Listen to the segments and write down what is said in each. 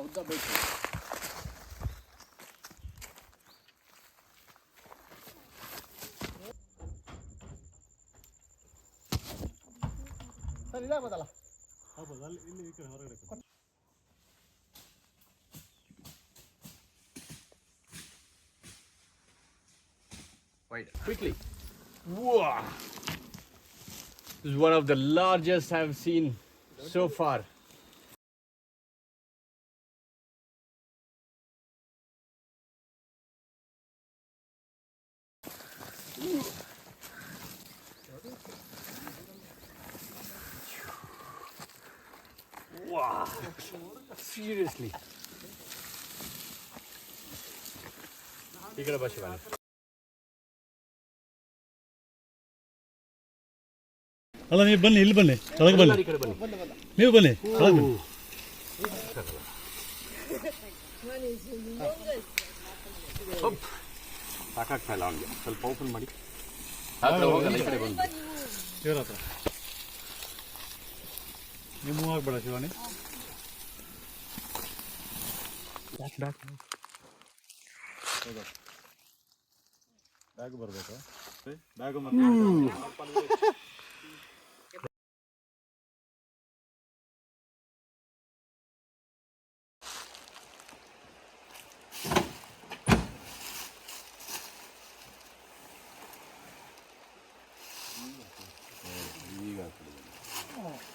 ಉದ್ದ ಬೇಕು ಸರ್ ಇದಾಗ್ಬೋದಲ್ಲ ಆಗ್ಬೋದು ಅಲ್ಲಿ ಇಲ್ಲಿ ಈ ಕಡೆ ಹೊರಗಡೆ ಕೊಡು. Wait, quickly. Wow. This is one of the largest I've seen so far. Wow. Seriously. ಈ ಕಡೆ ಬಾ ಶಿವಾನಿ ಅಲ್ಲ ನೀವು ಬನ್ನಿ ಇಲ್ಲಿ ಬನ್ನಿ ಕೆಳಗೆ ಬನ್ನಿ ಈ ಕಡೆ ಬನ್ನಿ ನೀವು ಬನ್ನಿ ಕೆಳಗೆ ಬನ್ನಿ ಸಾಕಾಗ್ತಾ ಇಲ್ಲ ಅವನಿಗೆ. ಸ್ವಲ್ಪ ಓಪನ್ ಮಾಡಿ. ಹೋಗಲ್ಲ ಈ ಕಡೆ ಬಂದು. ಇವ್ರ ಹತ್ರ. ನೀವು ಮೂವ್ ಆಗ್ಬೇಡ ಶಿವಾನಿ. ಬ್ಯಾಗ್ ಬರಬೇಕು? ಬ್ಯಾಗು ಮತ್ತೆ 어.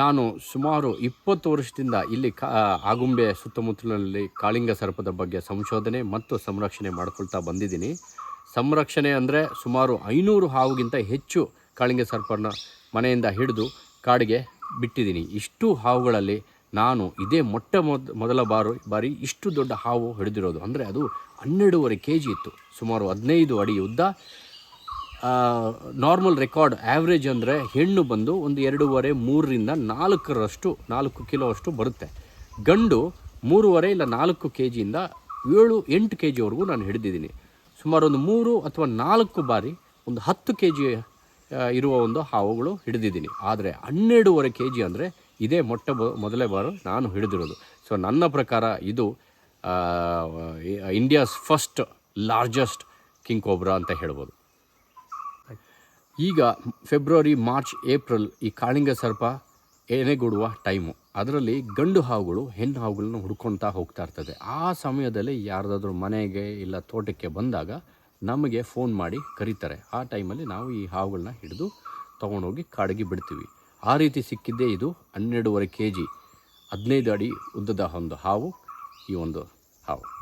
ನಾನು ಸುಮಾರು ಇಪ್ಪತ್ತು ವರ್ಷದಿಂದ ಇಲ್ಲಿ ಕಾ ಆಗುಂಬೆ ಸುತ್ತಮುತ್ತಲಿನಲ್ಲಿ ಕಾಳಿಂಗ ಸರ್ಪದ ಬಗ್ಗೆ ಸಂಶೋಧನೆ ಮತ್ತು ಸಂರಕ್ಷಣೆ ಮಾಡಿಕೊಳ್ತಾ ಬಂದಿದ್ದೀನಿ. ಸಂರಕ್ಷಣೆ ಅಂದರೆ ಸುಮಾರು ಐನೂರು ಹಾವುಗಿಂತ ಹೆಚ್ಚು ಕಾಳಿಂಗ ಸರ್ಪನ ಮನೆಯಿಂದ ಹಿಡಿದು ಕಾಡಿಗೆ ಬಿಟ್ಟಿದ್ದೀನಿ. ಇಷ್ಟು ಹಾವುಗಳಲ್ಲಿ ನಾನು ಇದೇ ಮೊಟ್ಟ ಮೊದ, ಮೊದಲ ಬಾರು, ಬಾರಿ ಇಷ್ಟು ದೊಡ್ಡ ಹಾವು ಹಿಡಿದಿರೋದು. ಅಂದರೆ ಅದು ಹನ್ನೆರಡೂವರೆ ಕೆ ಜಿ ಇತ್ತು. ಸುಮಾರು ಹದಿನೈದು ಅಡಿ ಉದ್ದ. ನಾರ್ಮಲ್ ರೆಕಾರ್ಡ್ ಆ್ಯಾವ್ರೇಜ್ ಅಂದರೆ ಹೆಣ್ಣು ಬಂದು ಒಂದು ಎರಡೂವರೆ, ಮೂರರಿಂದ ನಾಲ್ಕರಷ್ಟು, ನಾಲ್ಕು ಕಿಲೋ ಅಷ್ಟು ಬರುತ್ತೆ. ಗಂಡು ಮೂರುವರೆ ಇಲ್ಲ ನಾಲ್ಕು ಕೆ ಜಿಯಿಂದ ಏಳು, ಎಂಟು ಕೆ ಜಿವರೆಗೂ ನಾನು ಹಿಡಿದಿದ್ದೀನಿ. ಸುಮಾರು ಒಂದು ಮೂರು ಅಥವಾ ನಾಲ್ಕು ಬಾರಿ ಒಂದು ಹತ್ತು ಕೆ ಜಿ ಇರುವ ಒಂದು ಹಾವುಗಳು ಹಿಡಿದಿದ್ದೀನಿ. ಆದರೆ ಹನ್ನೆರಡೂವರೆ ಕೆ ಜಿ ಅಂದರೆ ಇದೇ ಮೊಟ್ಟ ಮೊದಲೇ ಬಾರು ನಾನು ಹಿಡಿದಿರೋದು. ಸೊ ನನ್ನ ಪ್ರಕಾರ ಇದು India's first largest king cobra ಅಂತ ಹೇಳ್ಬೋದು. ಈಗ ಫೆಬ್ರವರಿ, ಮಾರ್ಚ್, ಏಪ್ರಿಲ್ ಈ ಕಾಳಿಂಗ ಸರ್ಪ ಎನೆಗೂಡುವ ಟೈಮು. ಅದರಲ್ಲಿ ಗಂಡು ಹಾವುಗಳು, ಹೆಣ್ಣು ಹಾವುಗಳನ್ನ ಹುಡ್ಕೊಳ್ತಾ ಹೋಗ್ತಾ ಇರ್ತದೆ. ಆ ಸಮಯದಲ್ಲಿ ಯಾರ್ದಾದ್ರೂ ಮನೆಗೆ ಇಲ್ಲ ತೋಟಕ್ಕೆ ಬಂದಾಗ ನಮಗೆ ಫೋನ್ ಮಾಡಿ ಕರೀತಾರೆ. ಆ ಟೈಮಲ್ಲಿ ನಾವು ಈ ಹಾವುಗಳನ್ನ ಹಿಡಿದು ತೊಗೊಂಡೋಗಿ ಕಾಡಿಗೆ ಬಿಡ್ತೀವಿ. ಆ ರೀತಿ ಸಿಕ್ಕಿದ್ದೇ ಇದು ಹನ್ನೆರಡೂವರೆ ಕೆ ಜಿ ಹದಿನೈದು ಅಡಿ ಉದ್ದದ ಒಂದು ಹಾವು, ಈ ಒಂದು ಹಾವು.